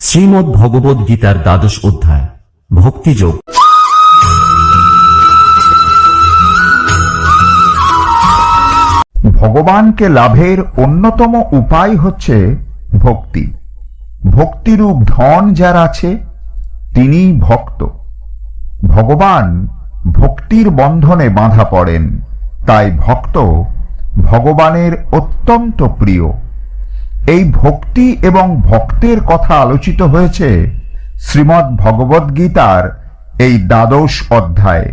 শ্রীমদ্ ভগবদ গীতার দ্বাদশ অধ্যায় ভক্তিযোগ ভগবানকে লাভের অন্যতম উপায় হচ্ছে ভক্তি। ভক্তিরূপ ধন যার আছে, তিনি ভক্ত। ভগবান ভক্তির বন্ধনে বাঁধা পড়েন, তাই ভক্ত ভগবানের অত্যন্ত প্রিয়। এই ভক্তি এবং ভক্তের কথা আলোচিত হয়েছে শ্রীমদ্ ভগবদ গীতার এই দ্বাদশ অধ্যায়ে।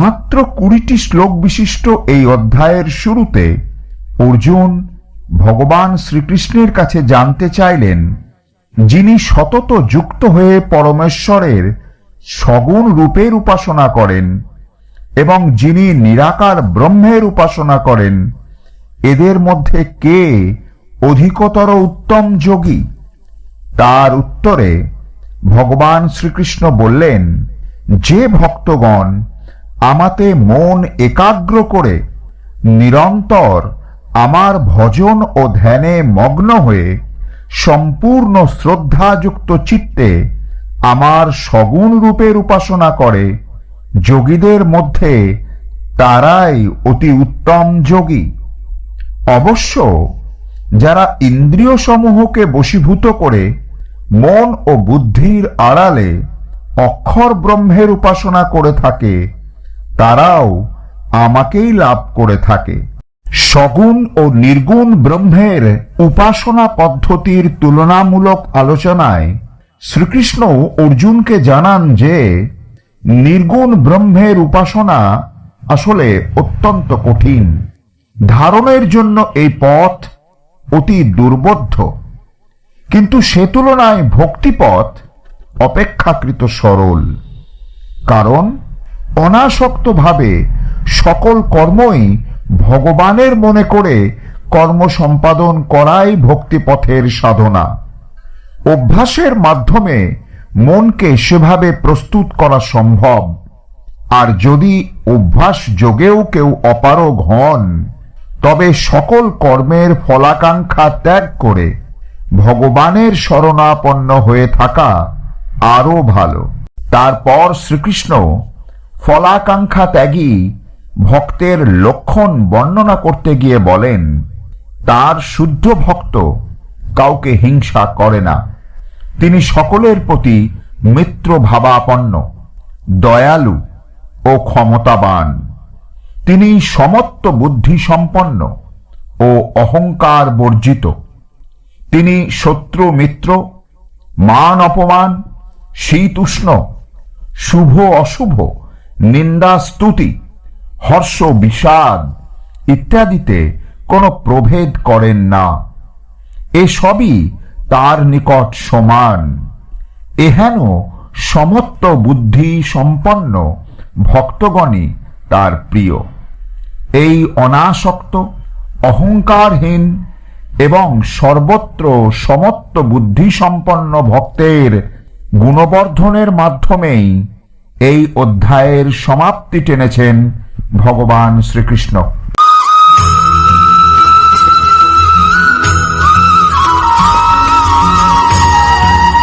মাত্র কুড়িটি শ্লোক বিশিষ্ট এই অধ্যায়ের শুরুতে অর্জুন ভগবান শ্রীকৃষ্ণের কাছে জানতে চাইলেন, যিনি সতত যুক্ত হয়ে পরমেশ্বরের সগুণ রূপের উপাসনা করেন এবং যিনি নিরাকার ব্রহ্মের উপাসনা করেন, এদের মধ্যে কে অধিকতর উত্তম যোগী। তার উত্তরে ভগবান শ্রীকৃষ্ণ বললেন, যে ভক্তগণ আমাতে মন একাগ্র করে নিরন্তর আমার ভজন ও ধ্যানে মগ্ন হয়ে সম্পূর্ণ শ্রদ্ধাযুক্ত চিত্তে আমার সগুণ রূপের উপাসনা করে, যোগীদের মধ্যে তারাই অতি উত্তম যোগী। অবশ্য যারা ইন্দ্রিয় সমূহকে বশীভূত করে মন ও বুদ্ধির আড়ালে অক্ষর ব্রহ্মের উপাসনা করে থাকে, তারাও আমাকেই লাভ করে থাকে। সগুণ ও নির্গুণ ব্রহ্মের উপাসনা পদ্ধতির তুলনামূলক আলোচনায় শ্রীকৃষ্ণ অর্জুনকে জানান যে, নির্গুণ ব্রহ্মের উপাসনা আসলে অত্যন্ত কঠিন। ধারণের জন্য এই পথ অতি দুর্বোধ্য। কিন্তু সে তুলনায় ভক্তিপথ অপেক্ষাকৃত সরল। কারণ অনাসক্তভাবে সকল কর্মই ভগবানের মনে করে কর্ম সম্পাদন করাই ভক্তিপথের সাধনা। অভ্যাসের মাধ্যমে মনকে সেভাবে প্রস্তুত করা সম্ভব। আর যদি অভ্যাস যোগেও কেউ অপারগ হন তবে সকল কর্মের ফলাকাঙ্ক্ষা ত্যাগ করে ভগবানের শরণাপন্ন হয়ে থাকা আরও ভালো। তারপর শ্রীকৃষ্ণ ফলাকাঙ্ক্ষা ত্যাগী ভক্তের লক্ষণ বর্ণনা করতে গিয়ে বলেন, তার শুদ্ধ ভক্ত কাউকে হিংসা করে না। তিনি সকলের প্রতি মিত্র ভাবাপন্ন দয়ালু ও ক্ষমতাবান। তিনি সমত্ব বুদ্ধি সম্পন্ন ও অহংকার বর্জিত। তিনি শত্রু মিত্র, মান অপমান, শীত উষ্ণ, শুভ অশুভ, নিন্দা স্তুতি, হর্ষ বিষাদ ইত্যাদিতে কোনো প্রভেদ করেন না। এসবই তার নিকট সমান। এহেন সমত্ব বুদ্ধি সম্পন্ন ভক্তগণই তার প্রিয়। এই অনাসক্ত, অহংকারহীন এবং সর্বত্র সমত্ব বুদ্ধিসম্পন্ন ভক্তের গুণবর্ধনের মাধ্যমেই এই অধ্যায়ের সমাপ্তি টেনেছেন ভগবান শ্রীকৃষ্ণ।